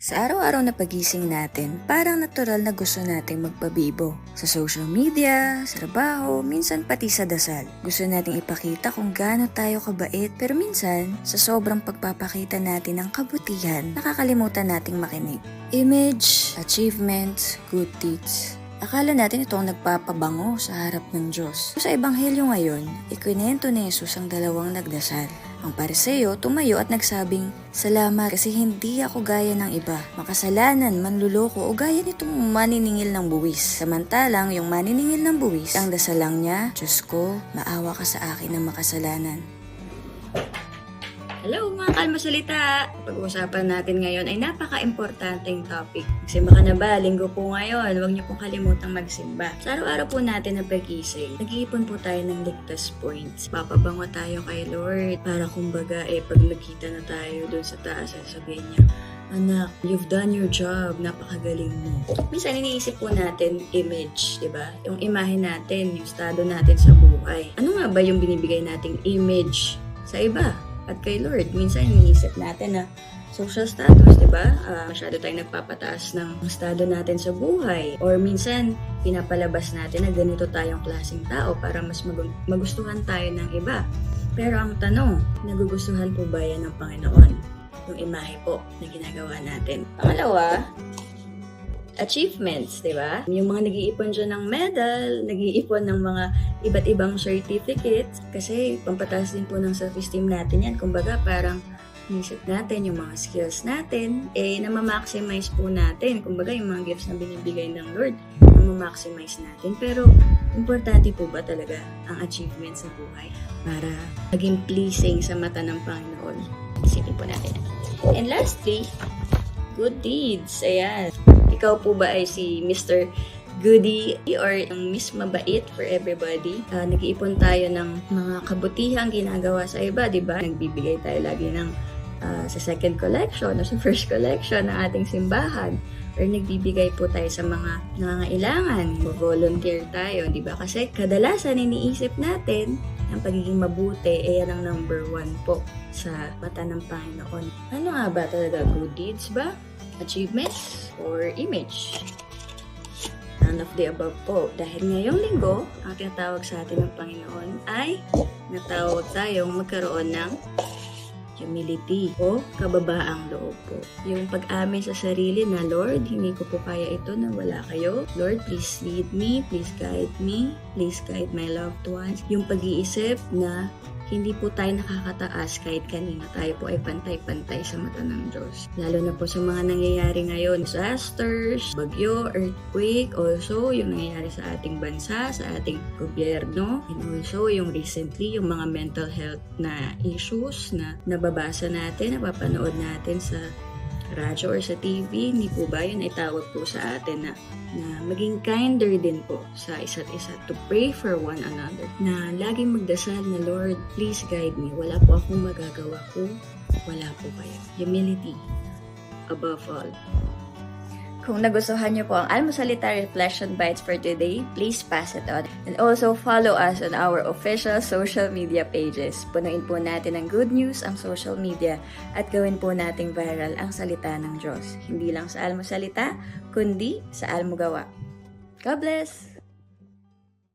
Sa araw-araw na pagising natin, parang natural na gusto nating magpabibo. Sa social media, sa trabaho, minsan pati sa dasal. Gusto nating ipakita kung gaano tayo kabait, pero minsan, sa sobrang pagpapakita natin ng kabutihan, nakakalimutan nating makinig. Image, achievements, good deeds. Akala natin itong nagpapabango sa harap ng Diyos. Sa Ebanghelyo ngayon, ikwinento ni Jesus ang dalawang nagdasal. Ang pariseo tumayo at nagsabing, Salamat kasi hindi ako gaya ng iba, makasalanan, manluloko o gaya nitong maniningil ng buwis. Samantalang yung maniningil ng buwis, ang dasalang niya, Diyos ko, maawa ka sa akin na makasalanan. Hello mga kalmasalita! Pag-uusapan natin ngayon ay napaka-importanting topic. Magsimba ka na ba? Linggo po ngayon. Huwag niyo pong kalimutang magsimba. Sa araw-araw po natin na pag-ising, nag-iipon po tayo ng ligtas points. Papabango tayo kay Lord para kumbaga eh pag nakita na tayo doon sa taas, sasabihin niya, Anak, you've done your job. Napakagaling mo. Minsan iniisip po natin image, di ba? Yung imahe natin, yung estado natin sa buhay. Ano nga ba yung binibigay nating image sa iba? At kay Lord, minsan iniisip natin na social status, di ba? Ah, masyado tayong nagpapataas ng estado natin sa buhay. Or minsan, pinapalabas natin na ganito tayong klaseng tao para mas mag- magustuhan tayo ng iba. Pero ang tanong, nagugustuhan po ba yan ng Panginoon? Yung imahe po na ginagawa natin. Pangalawa, achievements, di ba? Yung mga nag-iipon dyan ng medal, nag-iipon ng mga iba't ibang certificates, kasi pampataas din po ng self-esteem natin yan. Kumbaga, parang nisip natin, yung mga skills natin, eh, namamaximize po natin. Kumbaga, yung mga gifts na binibigay ng Lord, namamaximize natin. Pero, importante po ba talaga ang achievements sa buhay para maging pleasing sa mata ng Panginoon? Isipin po natin. And lastly, good deeds. Ayan. Ikaw po ba ay si Mr. Goody or yung Miss Mabait for everybody? Ah, nag-iipon tayo ng mga kabutihang ginagawa sa iba, di ba? Nagbibigay tayo lagi ng ah, sa second collection o sa first collection ng ating simbahan or nagbibigay po tayo sa mga nangangailangan, volunteer tayo, di ba? Kasi kadalasan iniisip natin ang pagiging mabuti ay yan ang number one po sa mata ng Panginoon. Ano nga ba talaga? Good deeds ba? Achievements? Or image? None of the above po. Dahil ngayong linggo, ang tinatawag sa atin ng Panginoon ay natawag tayong magkaroon ng humility o kababaang loob po. Yung pag-amin sa sarili na, Lord, hindi ko po kaya ito na wala kayo. Lord, please lead me, please guide me, please guide my loved ones. Yung pag-iisip na hindi po tayo nakakataas kahit kanina tayo po ay pantay-pantay sa mata ng Diyos. Lalo na po sa mga nangyayari ngayon, disasters, bagyo, earthquake, also yung nangyayari sa ating bansa, sa ating gobyerno, and also yung recently, yung mga mental health na issues na nababasa natin, napapanood natin sa radyo or sa TV, hindi po ba yun ay tawag po sa atin na na maging kinder din po sa isa't isa to pray for one another. Na laging magdasal na Lord please guide me. Wala po akong magagawa ko wala po kayo. Humility above all kung nagustuhan niyo po ang Almusalita Reflection Bites for today, please pass it on. And also follow us on our official social media pages. Punuin po natin ng good news ang social media at gawin po nating viral ang salita ng Diyos. Hindi lang sa Almusalita, kundi sa Almugawa. God bless!